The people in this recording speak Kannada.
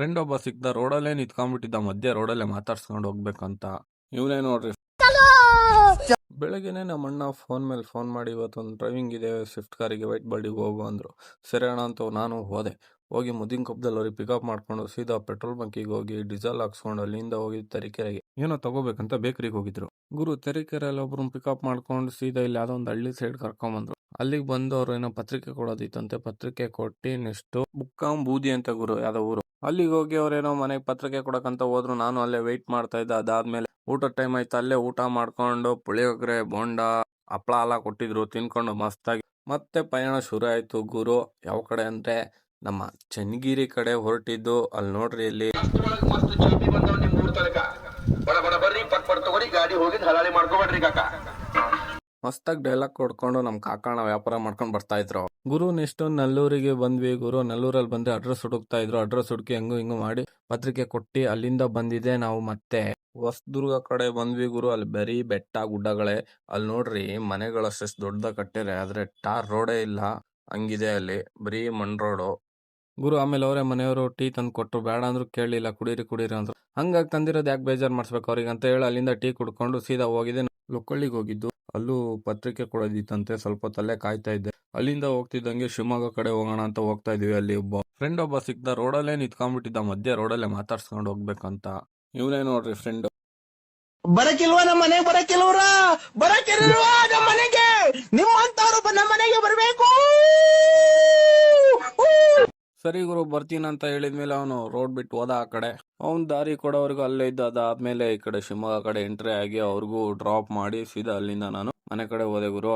ಫ್ರೆಂಡ್ ಒಬ್ಬ ಸಿಕ್ದ ರೋಡಲ್ಲೇ ನಿಂತ್ಕೊಂಡ್ಬಿಟ್ಟಿದ್ದ, ಮಧ್ಯೆ ರೋಡಲ್ಲೇ ಮಾತಾಡ್ಸ್ಕೊಂಡು ಹೋಗ್ಬೇಕಂತ. ಇವನೇ ನೋಡ್ರಿ. ಬೆಳಗ್ಗೆನೆ ನಮ್ಮ ಅಣ್ಣ ಫೋನ್ ಮೇಲೆ ಫೋನ್ ಮಾಡಿ ಇವತ್ತೊಂದು ಡ್ರೈವಿಂಗ್ ಇದೆ ಸ್ವಿಫ್ಟ್ ಕಾರಿಗೆ ವೈಟ್ ಬಾಡಿಗೆ ಹೋಗು ಅಂದ್ರು. ಸರಿ ಅಣ್ಣ ಅಂತ ನಾನು ಹೋದೆ. ಹೋಗಿ ಮುದಿನ ಕೊಪ್ಪದಲ್ಲಿ ಅವ್ರಿಗೆ ಪಿಕಪ್ ಮಾಡ್ಕೊಂಡು ಸೀದಾ ಪೆಟ್ರೋಲ್ ಬಂಕಿಗೆ ಹೋಗಿ ಡೀಸೆಲ್ ಹಾಕ್ಸ್ಕೊಂಡು ಅಲ್ಲಿಂದ ಹೋಗಿ ತರೀಕೆರೆಗೆ. ಏನೋ ತಗೋಬೇಕಂತ ಬೇಕರಿಗೆ ಹೋಗಿದ್ರು. ಗುರು ತರೀಕೆರೆಯಲ್ಲಿ ಒಬ್ರು ಪಿಕಪ್ ಮಾಡ್ಕೊಂಡು ಸೀದಾ ಇಲ್ಲಿ ಯಾವುದೋ ಒಂದು ಹಳ್ಳಿ ಸೈಡ್ ಕರ್ಕೊಂಬಂದ್ರು. ಅಲ್ಲಿಗೆ ಬಂದು ಅವ್ರು ಏನೋ ಪತ್ರಿಕೆ ಕೊಡೋದಿತ್ತಂತೆ. ಪತ್ರಿಕೆ ಕೊಟ್ಟು ನೆಕ್ಸ್ಟ್ ಬುಕ್ಕಾಂ ಬೂದಿ ಅಂತ ಗುರು ಯಾವ್ದೋ ಊರು. ಅಲ್ಲಿಗೆ ಹೋಗಿ ಅವ್ರೇನೋ ಮನೆಗೆ ಪತ್ರಿಕೆ ಕೊಡಕಂತ ಹೋದ್ರು. ನಾನು ಅಲ್ಲೇ ವೆಯ್ಟ್ ಮಾಡ್ತಾ ಇದ್ದೆ. ಅದಾದ್ಮೇಲೆ ಊಟದ ಟೈಮ್ ಆಯ್ತು. ಅಲ್ಲೇ ಊಟ ಮಾಡ್ಕೊಂಡು ಪುಳಿಯೋಗರೆ ಬೋಂಡ ಹಪ್ಳ ಎಲ್ಲ ಕೊಟ್ಟಿದ್ರು. ತಿನ್ಕೊಂಡು ಮಸ್ತಾಗಿ. ಮತ್ತೆ ಪಯಣ ಶುರು ಆಯ್ತು ಗುರು. ಯಾವ ಕಡೆ ಅಂದ್ರೆ ನಮ್ಮ ಚನ್ನಗಿರಿ ಕಡೆ ಹೊರಟಿದ್ದು. ಅಲ್ಲಿ ನೋಡ್ರಿ ಇಲ್ಲಿ. ಬಡ ಬಡ ಬರ್ರಿ ಪಟ್ ಪಟ್ ತಗೋರಿ ಗಾಡಿ ಹೋಗಿ ಹಲಾಳಿ ಮಾಡ್ಕೋಬೇಡ್ರಿ ಕಾಕ. ಮಸ್ತಾಗಿ ಡೈಲಾಗ್ ಕೊಡ್ಕೊಂಡು ನಮ್ ಕಾಕಣ್ಣ ವ್ಯಾಪಾರ ಮಾಡ್ಕೊಂಡು ಬರ್ತಾ ಇದ್ರು. ಗುರು ನೆಕ್ಸ್ಟ್ ನಲ್ಲೂರಿಗೆ ಬಂದ್ವಿ. ಗುರು ನಲ್ಲೂರಲ್ಲಿ ಬಂದ್ರೆ ಅಡ್ರೆಸ್ ಹುಡುಕ್ತಾ ಇದ್ರು. ಅಡ್ರೆಸ್ ಹುಡುಕಿ ಹೆಂಗು ಹಿಂಗು ಮಾಡಿ ಪತ್ರಿಕೆ ಕೊಟ್ಟಿ ಅಲ್ಲಿಂದ ಬಂದಿದೆ ನಾವು ಮತ್ತೆ. ಹೊಸದುರ್ಗ ಕಡೆ ಬಂದ್ವಿ ಗುರು. ಅಲ್ಲಿ ಬರೀ ಬೆಟ್ಟ ಗುಡ್ಡಗಳೇ. ಅಲ್ಲಿ ನೋಡ್ರಿ ಮನೆಗಳಷ್ಟು ದೊಡ್ಡದ ಕಟ್ಟಿರೆ. ಆದ್ರೆ ಟಾರ್ ರೋಡೇ ಇಲ್ಲ. ಹಂಗಿದೆ ಅಲ್ಲಿ. ಬರೀ ಮಣ್ ರೋಡು. ಗುರು ಆಮೇಲೆ ಅವರೇ ಮನೆಯವರು ಟೀ ತಂದು ಕೊಟ್ಟರು ಬೇಡ ಅಂದ್ರು ಕೇಳಲಿಲ್ಲ ಕುಡೀರಿ ಕುಡೀರಿ ಅಂದ್ರು. ಹಂಗಾಗಿ ತಂದಿರೋದು ಯಾಕೆ ಬೇಜಾರು ಮಾಡಿಸ್ಬೇಕು ಅವ್ರಿಗೆ ಅಂತ ಹೇಳಿ ಅಲ್ಲಿಂದ ಟೀ ಕುಡ್ಕೊಂಡು ಸೀದಾ ಹೋಗಿದೆ ಲೊಕ್ಕಳ್ಳಿಗೆ ಹೋಗಿದ್ದು. ಅಲ್ಲೂ ಪತ್ರಿಕೆ ಕೊಡೋದಿತ್ತಂತೆ ಸ್ವಲ್ಪ ತಲೆ ಕಾಯ್ತಾ ಇದ್ದೆ. ಅಲ್ಲಿಂದ ಹೋಗ್ತಿದ್ದಂಗೆ ಶಿವಮೊಗ್ಗ ಕಡೆ ಹೋಗೋಣ ಅಂತ ಹೋಗ್ತಾ ಇದೀವಿ ಅಲ್ಲಿ ಒಬ್ಬ ಫ್ರೆಂಡ್ ಒಬ್ಬ ಸಿಕ್ತ ರೋಡಲ್ಲೇ ನಿಂತ್ಕೊಂಡ್ಬಿಟ್ಟಿದ್ದ. ಮಧ್ಯೆ ರೋಡಲ್ಲೇ ಮಾತಾಡ್ಸ್ಕೊಂಡು ಹೋಗ್ಬೇಕಂತ. ಇವನೇ ನೋಡ್ರಿ ಫ್ರೆಂಡ್ ಬರಕಿಲ್ವಾ ನಮ್ಮ ಮನೆ ಬರಕಿಲ್ವ್ರ? ಬರಕಿಲ್ವಾ? ನಮ್ಮ ಮನೆಗೆ ನಿಮ್ಮಂತವ್ರು ನಮ್ಮ ಮನೆಗೆ ಬರ್ಬೇಕು ಸರಿ ಗುರು, ಬರ್ತೀನಿ ಅಂತ ಹೇಳಿದ್ಮೇಲೆ ಅವನು ರೋಡ್ ಬಿಟ್ಟು ಹೋದ ಆ ಕಡೆ. ಅವ್ನ್ ದಾರಿ ಕೊಡೋವರೆಗೂ ಅಲ್ಲೇ ಇದ್ದ, ಅದಾದ್ಮೇಲೆ ಈ ಕಡೆ ಶಿವಮೊಗ್ಗ ಕಡೆ ಎಂಟ್ರಿ ಆಗಿ ಅವ್ರಿಗೂ ಡ್ರಾಪ್ ಮಾಡಿ ಸೀದಾ ಅಲ್ಲಿಂದ ನಾನು ಮನೆ ಕಡೆ ಹೋದೆ ಗುರು.